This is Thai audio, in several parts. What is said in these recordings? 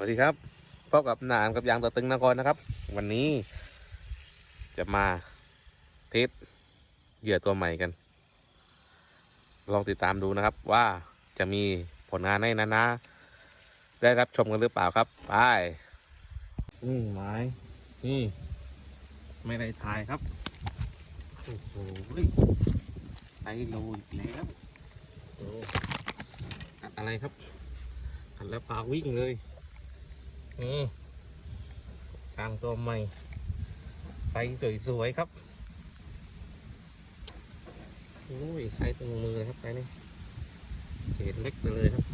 สวัสดีครับพบกับนานกับยางตัวตึงนครนะครับ วันนี้จะมาเทสเหยื่อตัวใหม่กัน ลองติดตามดูนะครับ ว่าจะมีผลงานให้นานาได้รับชมกันหรือเปล่าครับไปนี่ไม้นี่ไม่ได้ถ่ายครับโอ้โหไอโลอีกแล้วโอ้กัดอะไรครับกัดแล้วปลาวิ่งเลย นี่กลางตัวใหม่ไซส์สวยๆครับโอ้ยไซส์ตรงมือเลยครับไซส์นี้เกรดเล็กไปเลยครับ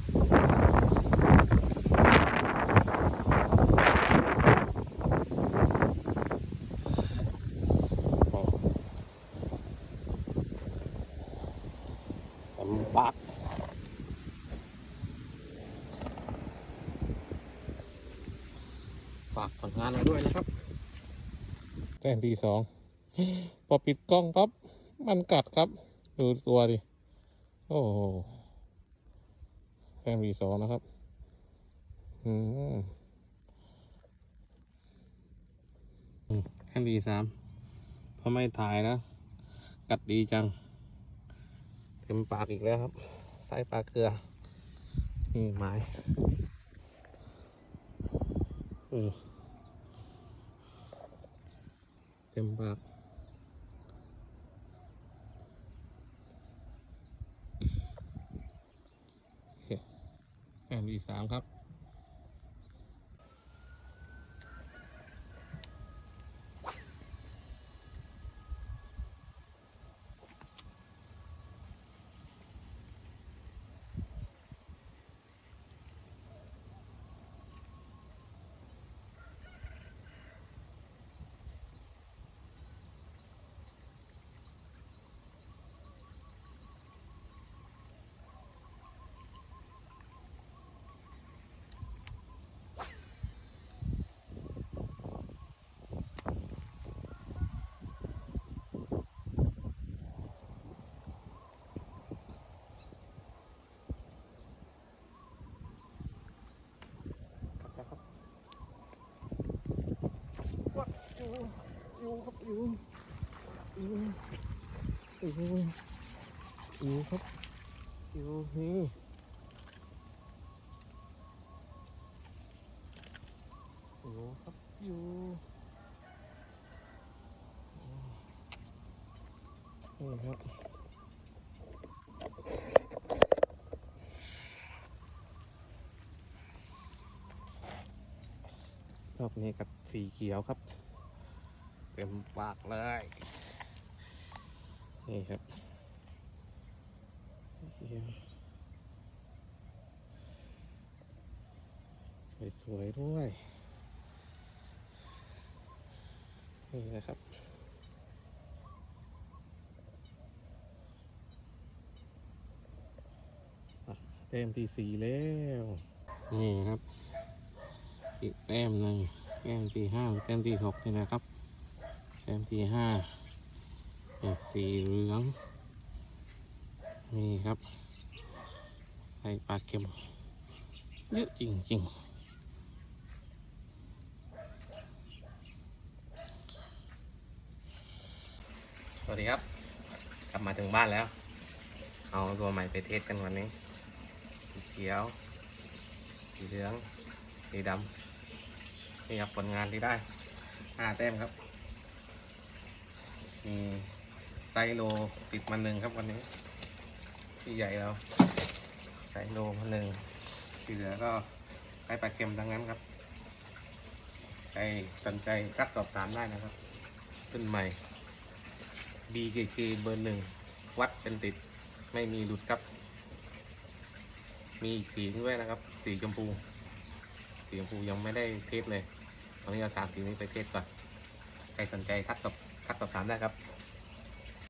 โอ้าก ฝากผลงานเราด้วยนะครับแต้มที่สองพอปิดกล้องปั๊บมันกัดครับ ดูตัวดิ โอ้โหแต้มที่สองนะครับ อืมแต้มที่สามพอไม่ถ่ายนะ กัดดีจัง เต็มปากอีกแล้วครับ ใส่ปลาเกลือ นี่ไม้ เต็มปากโอเคแอนดีสามครับ อยู่ครับอยู่อยู่อยู่อยู่ครับอยู่นี่อยู่ครับอยู่นี่ครับรอบนี้กับสีเขียวครับ เต็มปากเลย นี่ครับสวยๆด้วย นี่นะครับอะแต้มที่สี่แล้ว นี่ครับอีกแต้มหนึ่งแต้มที่ห้าแต้มที่หกนี่นะครับ แต้มที่ห้าเป็นสีเหลือง นี่ครับใส่ปลาเค็ม เยอะจริงๆสวัสดีครับ กลับมาถึงบ้านแล้ว เอาตัวใหม่ไปเทสกันวันนี้ สีเขียว สีเหลือง สีดำนี่ครับผลงานที่ได้ห้าแต้มครับ มีไซโลติดมาหนึ่งครับวันนี้ ที่ใหญ่เราไซโลมาหนึ่งที่เหลือก็ใกล้ปลาเค็มทั้งนั้นครับใครสนใจรักสอบถามได้นะครับขึ้นใหม่ BKK เบอร์หนึ่งวัดเป็นติดไม่มีหลุดครับ มีสีด้วยนะครับ สีชมพู สีชมพูยังไม่ได้เทสเลยตอนนี้เอาสามสีนี้ไปเทสก่อน ใครสนใจทักสอบ คัดต่อสามได้ครับ